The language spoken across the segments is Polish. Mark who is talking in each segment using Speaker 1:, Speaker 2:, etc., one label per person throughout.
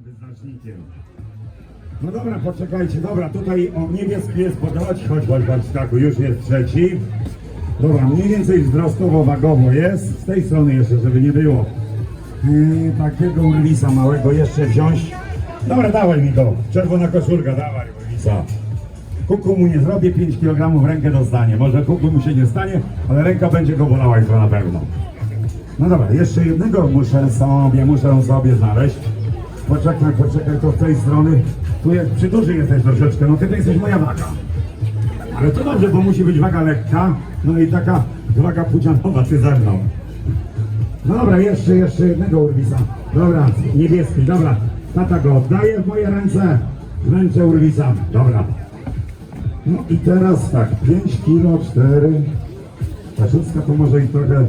Speaker 1: wyznacznikiem. No dobra, poczekajcie, dobra, tutaj o niebieski jest podać, chodź, chodź, chodź, Staku, już jest trzeci. Dobra, mniej więcej wzrostowo, wagowo jest, z tej strony jeszcze, żeby nie było. Yy, takiego urwisa małego jeszcze wziąć. Dobra, dawaj mi go, czerwona koszulka, dawaj urwisa. Kuku mu nie zrobię, 5 kg rękę dostanie. Może kuku mu się nie stanie, ale ręka będzie go bolała jutro na pewno. No dobra, jeszcze jednego muszę sobie, muszę sobie znaleźć. Poczekaj, poczekaj, to z tej strony. Tu jest, przy duży jesteś troszeczkę, no ty to jesteś moja waga. Ale to dobrze, bo musi być waga lekka, no i taka waga pudzianowa, ty ze mną. No dobra, jeszcze, jeszcze jednego urwisa. Dobra, niebieski, dobra. Tata go oddaje w moje ręce. Ręce urwisa. Dobra. No i teraz tak, 5 kilo 4. Ta to może i trochę.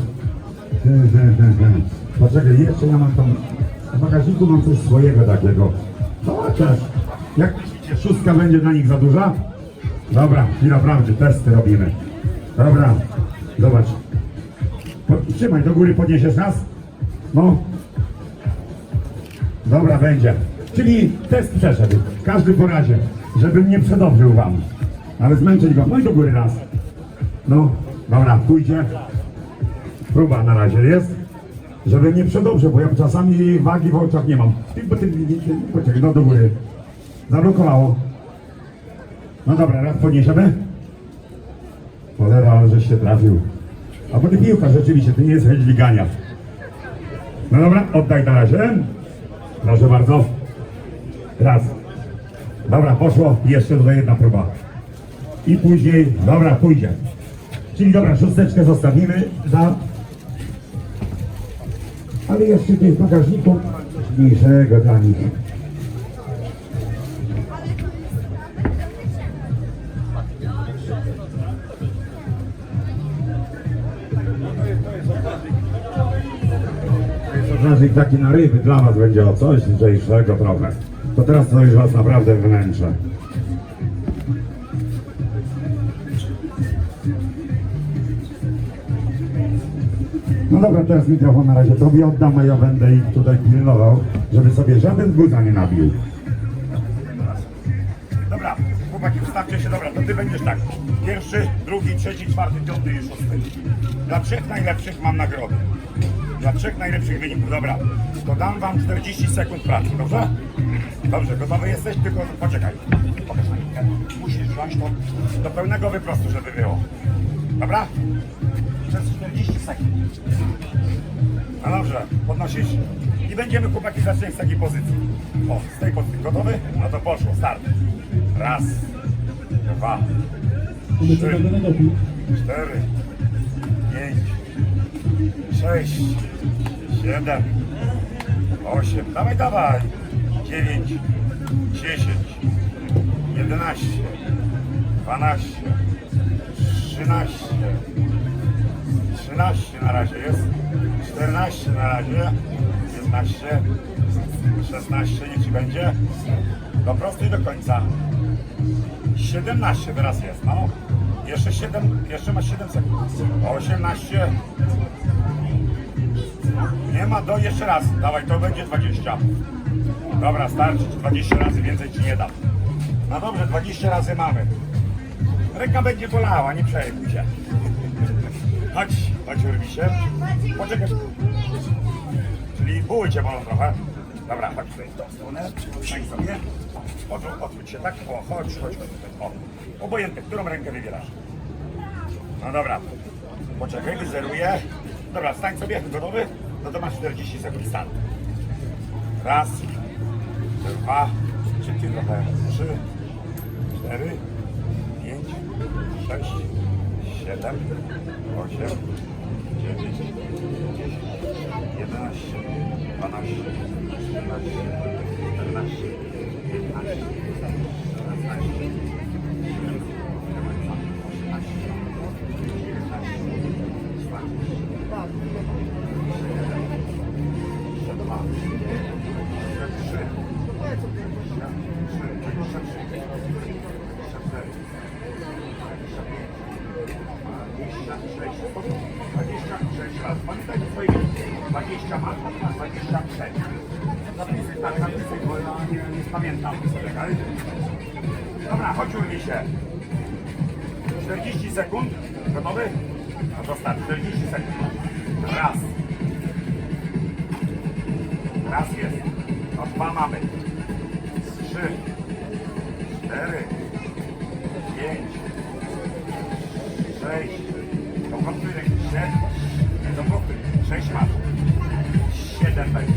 Speaker 1: Poczekaj, jeszcze ja mam tam. W bagażniku mam coś swojego takiego. Chociaż. Jak myślicie, szóstka będzie dla nich za duża? Dobra, chwila prawdy, testy robimy. Dobra, zobacz. Trzymaj, do góry podniesiesz nas? No. Dobra, będzie. Czyli test przeszedł. Każdy po razie, żebym nie przedobrzył wam. Ale zmęczyć go. No i do góry raz. No, dobra, pójdzie. Próba na razie jest. Żeby nie przedobrze, bo ja czasami wagi w oczach nie mam. Poczekaj, no do góry. Zablokowało. No dobra, raz podniesiemy. Cholera, żeś się trafił. A bo ty piłka, rzeczywiście, ty nie jesteś dźwigania. No dobra, oddaj na razie. Proszę bardzo. Raz. Dobra, poszło. Jeszcze tutaj jedna próba. I później, dobra, pójdzie. Czyli dobra, szósteczkę zostawimy za... Ale jeszcze tutaj w bagażniku coś mniejszego dla nich. Odważnik taki na ryby, dla was będzie o coś lżejszego trochę. To teraz już was naprawdę wnętrzę. Dobra, teraz mikrofon na razie tobie oddam, a ja będę ich tutaj pilnował, żeby sobie żaden guza nie nabił. Dobra, chłopaki, ustawcie się, dobra, to ty będziesz tak. Pierwszy, drugi, trzeci, czwarty, piąty i szósty. Dla trzech najlepszych mam nagrody. Dla trzech najlepszych wyników, dobra. To dam wam 40 sekund pracy, dobrze? Dobrze, gotowy jesteś? Tylko poczekaj. Pokaż na. Musisz wziąć to do pełnego wyprostu, żeby było. Dobra? Przez 40 sekund. No dobrze, podnosisz i będziemy chłopaki zacząć z takiej pozycji. O, z tej pozycji. Gotowy? No to poszło, start. Raz, dwa, trzy, cztery, pięć, sześć, siedem, osiem, dawaj, dawaj, dziewięć, dziesięć, jedenaście, dwanaście, trzynaście, 13 na razie jest, 14 na razie, 15, 16 niech ci będzie, do prostej do końca, 17 teraz jest, no, jeszcze 7, jeszcze masz 7 sekund, 18, nie ma do, jeszcze raz, dawaj, to będzie 20, dobra, starczy, 20 razy, więcej ci nie dam, no dobrze, 20 razy mamy, ręka będzie bolała, nie przejmuj się. Chodź, chodź Urwisie. Poczekaj. Czyli buły cię bolą trochę. Dobra, chodź tutaj w tą stronę. Stań sobie. Odwróć, się tak. O, chodź, chodź, chodź. O. Obojętnie, którą rękę wybierasz. No dobra. Poczekaj, wyzeruję. Dobra, stań sobie, gotowy? No to masz 40 sekund start. Raz, dwa, szybciej trochę, trzy, cztery, pięć, sześć, siedem, osiem, dziewięć, dziesięć, jedenaście, dwanaście, trzynaście, czternaście, piętnaście, szesnaście, zapisy, bo pamiętam. Dobra, chodź urwij się. 40 sekund. Gotowy? No to start. 40 sekund. Raz. Raz jest. No dwa mamy. Trzy. Cztery. Pięć. Sześć. To kontuj ręcznie. Nie, to kontuj. Sześć masz. Siedem będzie,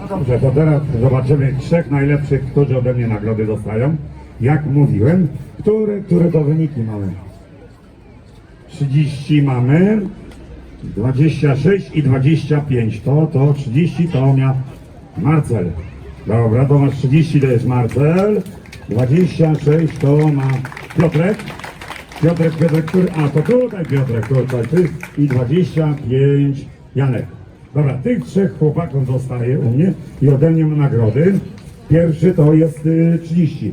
Speaker 1: No dobrze, to teraz zobaczymy trzech najlepszych, którzy ode mnie nagrody dostają. Jak mówiłem, które, które to wyniki mamy? 30 mamy, 26 i 25. To, to 30 to miał Marcel. Dobra, to masz 30 to jest Marcel, 26 to ma Piotrek. Piotrek, Piotrek, który... A, to tutaj Piotrek, tutaj ty i 25 Janek. Dobra, tych trzech chłopaków zostaje u mnie i ode mnie nagrody. Pierwszy to jest y, 30.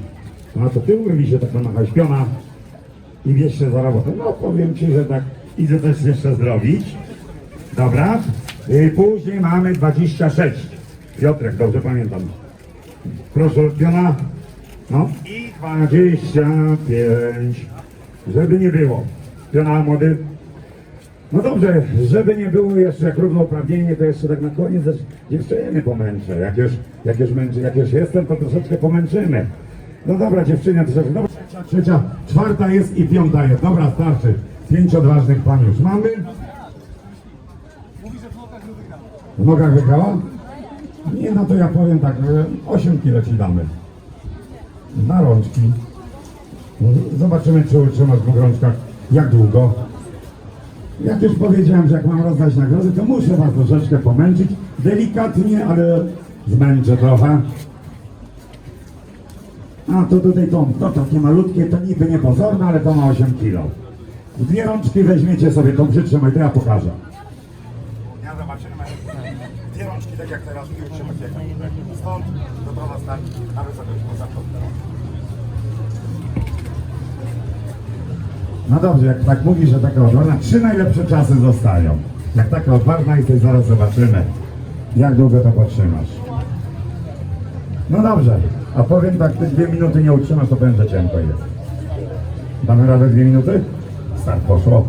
Speaker 1: A to ty urwi się tak namachać piona i bierz się za robotę. No powiem ci, że tak idę też jeszcze zrobić. Dobra. Y, później mamy 26. Piotrek, dobrze pamiętam. Proszę piona. No i 25. Żeby nie było. Piona młody. No dobrze, żeby nie było jeszcze jak równouprawnienie, to jeszcze tak na koniec dziewczyny pomęczę. Jak już, jak już, męczy, jak już jestem, to troszeczkę pomęczymy. No dobra, dziewczyny, troszeczkę. Dobra, trzecia, trzecia, czwarta jest i piąta jest. Dobra, starczy. Pięć odważnych pan już mamy. W nogach wygrała? Nie, no to ja powiem tak, że 8 kilo ci damy. Na rączki. Zobaczymy, czy utrzymasz w rączkach jak długo. Jak już powiedziałem, że jak mam rozdać nagrody, to muszę was troszeczkę pomęczyć. Delikatnie, ale zmęczę trochę. A to tutaj to, to takie malutkie, to niby niepozorne, ale to ma 8 kilo. Dwie rączki weźmiecie sobie, tą przytrzymaj, to ja pokażę. Ja zobaczymy. Dwie rączki, tak jak teraz, i utrzymać jak Stąd do domu starczy, na wysokość poza No dobrze, jak tak mówi, że taka odważna, trzy najlepsze czasy zostają. Jak taka odważna jesteś, zaraz zobaczymy, jak długo to potrzymasz. No dobrze, A powiem tak, te dwie minuty nie utrzymasz, to że cienko jest. Damy radę dwie minuty? Start poszło.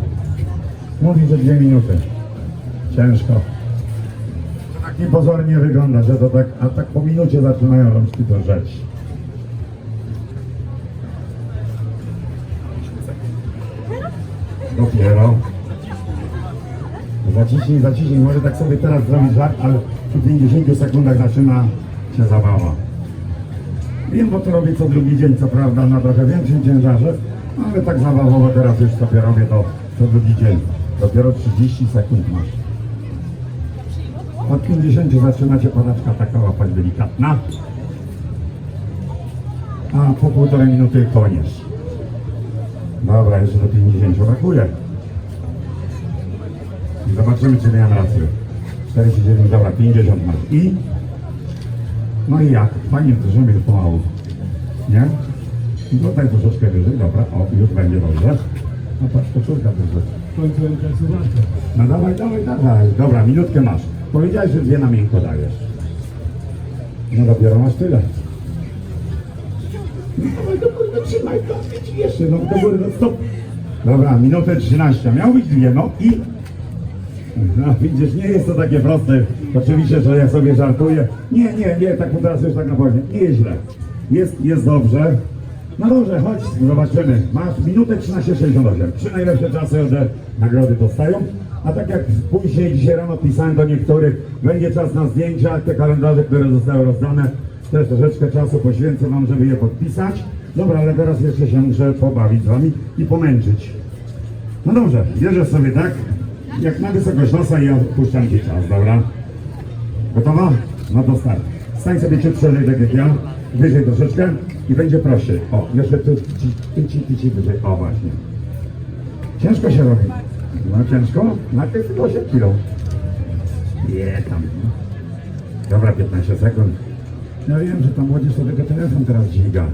Speaker 1: Mówi, że dwie minuty. Ciężko. To tak niepozornie wygląda, że to tak, a tak po minucie zaczynają rączki to Dopiero. Zaciśnij, zaciśnij. Może tak sobie teraz zrobić żart, ale po 50 sekundach zaczyna się zabawa. Wiem, bo to robię co drugi dzień, co prawda na trochę większym ciężarze, ale tak zabawowo teraz już sobie robię to co drugi dzień. Dopiero 30 sekund masz. Od 50 zaczyna cię padaczka taka łapać delikatna. A po półtorej minuty koniec. Dobra, jeszcze do 50 brakuje. I Zobaczymy, czy miałem rację. 49, dobra, 50 masz. I? No i jak? Fajnie to żeby pomału. Nie? I tutaj troszeczkę wyżej, dobra, o, już będzie dobrze. No patrz, koszulka
Speaker 2: końcu MKS walka.
Speaker 1: No dawaj, dawaj, dawaj. Dobra, minutkę masz. Powiedziałeś, że dwie na miękko dajesz. No dopiero masz tyle. Jeszcze, no do góry, no stop. Dobra, minutę 13. Miał być dwie, no i... No widzisz, nie jest to takie proste. Oczywiście, że ja sobie żartuję. Nie, nie, nie, tak teraz już tak naprawdę. Nie jest źle. Jest, jest dobrze. No dobrze, chodź, zobaczymy. Masz minutę 13,68. Trzy najlepsze czasy od nagrody dostają. A tak jak później dzisiaj rano pisałem do niektórych, będzie czas na zdjęcia, te kalendarze, które zostały rozdane. Też troszeczkę czasu poświęcę Wam, żeby je podpisać. Dobra, ale teraz jeszcze się muszę pobawić z Wami i pomęczyć. No dobrze, bierzesz sobie tak, jak na wysokość nosa i ja puszczam Ci czas, dobra? Gotowa? No to start. Stań sobie ciut szerzej, tak jak ja, wyżej troszeczkę i będzie prościej. O, jeszcze tu, ci, ci, ty, ci wyżej. O, właśnie. Ciężko się robi. No ciężko? Najpierw tylko 8 kilo. Je tam. Dobra, 15 sekund. Ja wiem, że tam młodzież sobie tylko telefon teraz dźwiga.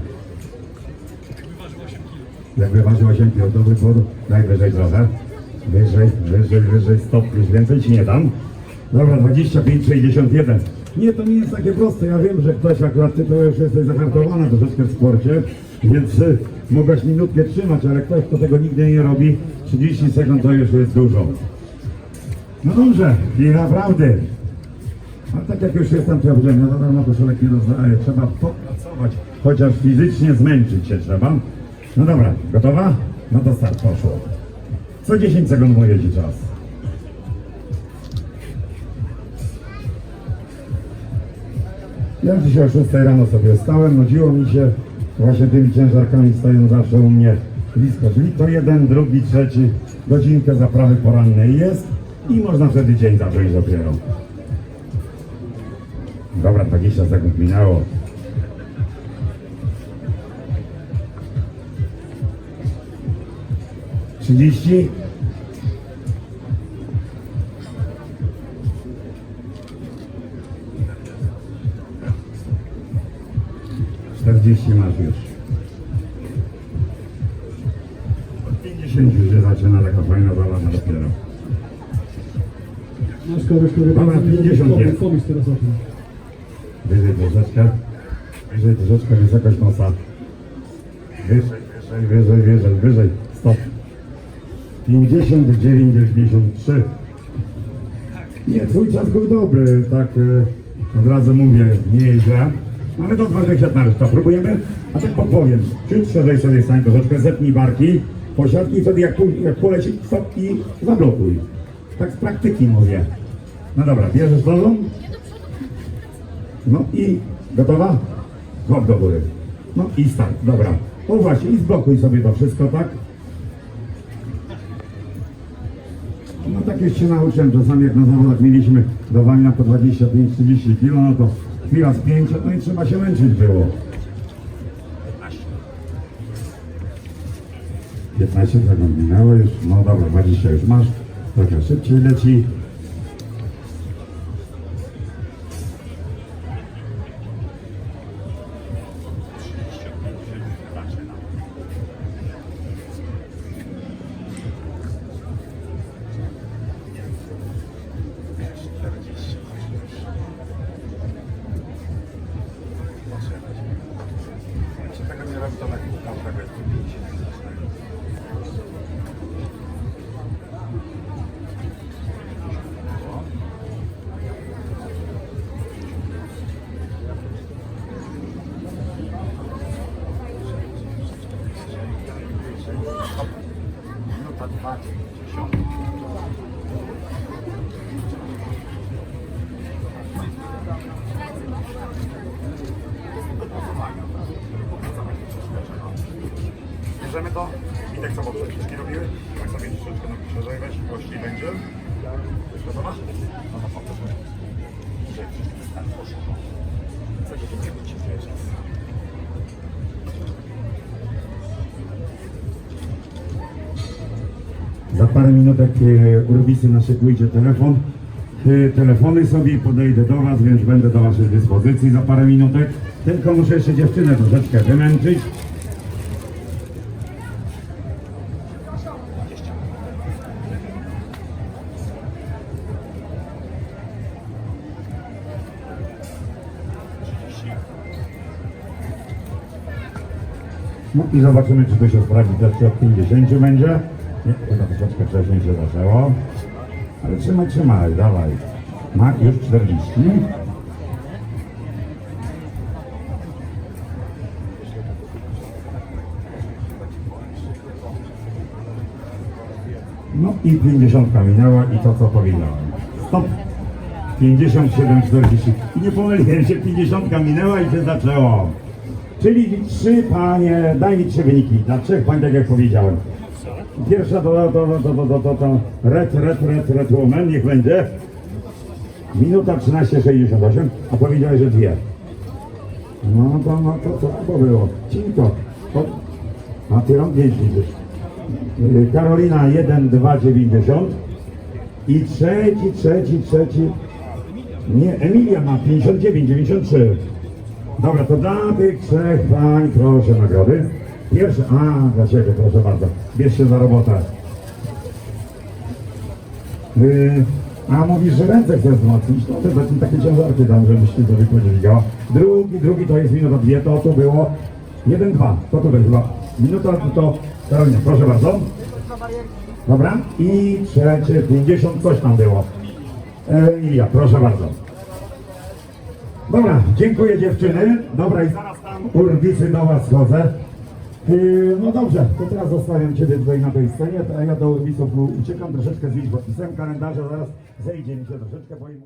Speaker 1: Jakby ważył 8 kg do wyboru, daj wyżej trochę. Wyżej, wyżej, wyżej, stop, już więcej ci nie dam. Dobra, 25, 61. Nie, to nie jest takie proste. Ja wiem, że ktoś akurat ty to już jesteś zahartowana troszeczkę w sporcie, więc y, mogłaś minutkę trzymać, ale ktoś, kto tego nigdy nie robi, 30 sekund to już jest dużo. No dobrze, i naprawdę. A tak jak już jestem, to ja powiedziałem, ja darmo koszulek nie rozdaję. Trzeba popracować, chociaż fizycznie zmęczyć się trzeba. No dobra, gotowa? No to start, poszło. Co 10 sekund mówię Ci czas. Ja dzisiaj o 6 rano sobie stałem, nudziło mi się, właśnie tymi ciężarkami stoją zawsze u mnie blisko, czyli to jeden, drugi, trzeci, godzinkę zaprawy porannej jest i można wtedy dzień zacząć dopiero. Dobra, 20 sekund minęło. Trzydzieści. Czterdzieści masz już. Od pięćdziesięciu się zaczyna taka fajna zabawa dopiero.
Speaker 2: Masz kogoś, który
Speaker 1: Dobra, 50 jest.
Speaker 2: Pomyśl teraz o tym.
Speaker 1: Wyżej troszeczkę. Wyżej troszeczkę wysokość nosa. Wyżej, wyżej, wyżej, wyżej, wyżej. Stop. 50, 93. Nie, twój czas był dobry, tak e, od razu mówię, nie jest źle. Ale to 20 na to próbujemy, a tak podpowiem. Ciut szerzej sobie stań troszeczkę, zepnij barki, posiadki wtedy jak, jak poleci, stop zablokuj. Tak z praktyki mówię. No dobra, bierzesz nogą? No i gotowa? Łap do góry. No i start, dobra. O właśnie, i zblokuj sobie to wszystko, tak? No tak już się nauczyłem, czasami jak na zawodach mieliśmy do po 25-30 kg, no to chwila spięcia, no i trzeba się męczyć było. 15 sekund minęło już, no dobra, 20 już masz, trochę szybciej leci. Parę minutek e, Urbisy naszykujcie telefon. E, Telefony sobie podejdę do Was, więc będę do Waszej dyspozycji za parę minutek. Tylko muszę jeszcze dziewczynę troszeczkę wymęczyć. No i zobaczymy, czy to się sprawdzi też od 50 będzie. Nie, chyba troszeczkę wcześniej się zaczęło. Ale trzymaj, trzymaj, dawaj. Ma już 40. No i 50 minęła i to co powiedziałem. Stop. 57, 40. I nie pomyliłem się, 50 minęła i się zaczęło. Czyli trzy panie, daj mi trzy wyniki. Dla trzech pań, tak jak powiedziałem. Pierwsza to, to, to, to, to, to, to, red, red, red, red woman, niech będzie. Minuta 13,68, a powiedziałeś, że dwie. No to, no to to było? Cinko. To, a ty rąk pięć widzisz. Yy, Karolina 1, 2, 90. I trzeci, trzeci, trzeci. Nie, Emilia ma 59, 93. Dobra, to dla tych trzech pań proszę nagrody. Pierwsza, a dla Ciebie proszę bardzo. Bierz się za robotę. Yy, a mówisz, że ręce chcesz wzmocnić, no to powiedzmy takie ciężarki dam, żebyś Ty sobie podźwigał. Drugi, drugi to jest minuta dwie, to tu było 1-2, to tu będzie chyba. Minuta to, Karolina, proszę bardzo. Dobra, i trzecie 50, coś tam było. Emilia, proszę bardzo. Dobra, dziękuję dziewczyny. Dobra, i zaraz tam urwicy do was schodzę. Yy, no dobrze, to teraz zostawiam Ciebie tutaj na tej scenie, a ja do urwisów uciekam troszeczkę z podpisem kalendarza, zaraz zejdzie mi się troszeczkę, bo im